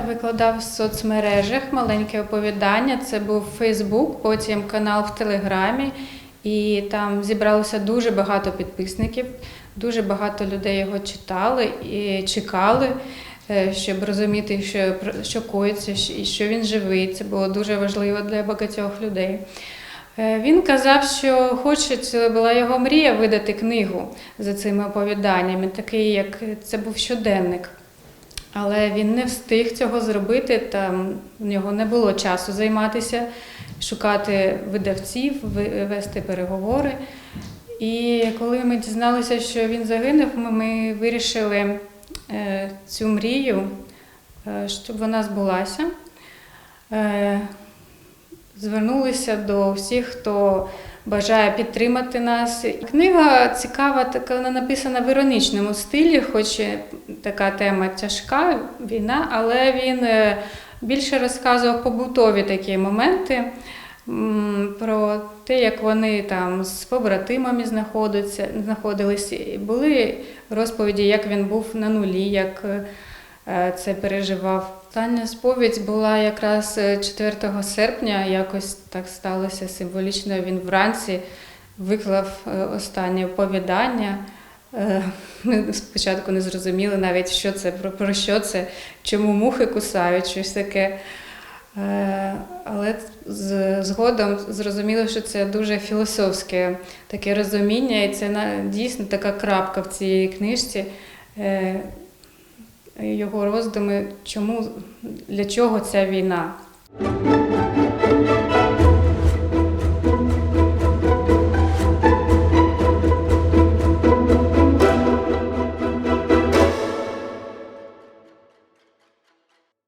викладав в соцмережах маленьке оповідання. Це був Фейсбук, потім канал в Телеграмі, і там зібралося дуже багато підписників. Дуже багато людей його читали і чекали, е, щоб розуміти, що, що коїться, і що він живий. Це було дуже важливо для багатьох людей. Е, Він казав, що хоче, це була його мрія видати книгу за цими оповіданнями, такий, як це був щоденник. Але він не встиг цього зробити, там в нього не було часу займатися, шукати видавців, ви- вести переговори. І коли ми дізналися, що він загинув, ми, вирішили е, цю мрію, е, щоб вона збулася. Звернулися до всіх, хто бажає підтримати нас. Книга цікава, така вона написана в іронічному стилі, хоч така тема тяжка війна, але він е, більше розказував побутові такі моменти. Про те, як вони там з побратимами знаходяться, знаходилися. І Були розповіді, як він був на нулі, як е, це переживав. Остання сповідь була якраз е, 4 серпня, якось так сталося символічно. Він вранці виклав е, останнє оповідання. Е, Ми спочатку не зрозуміли навіть, що це, про, що це, чому мухи кусають, щось таке. Е, Але згодом зрозуміло, що це дуже філософське таке розуміння, і це дійсно така крапка в цій книжці. Його роздуми, чому для чого ця війна.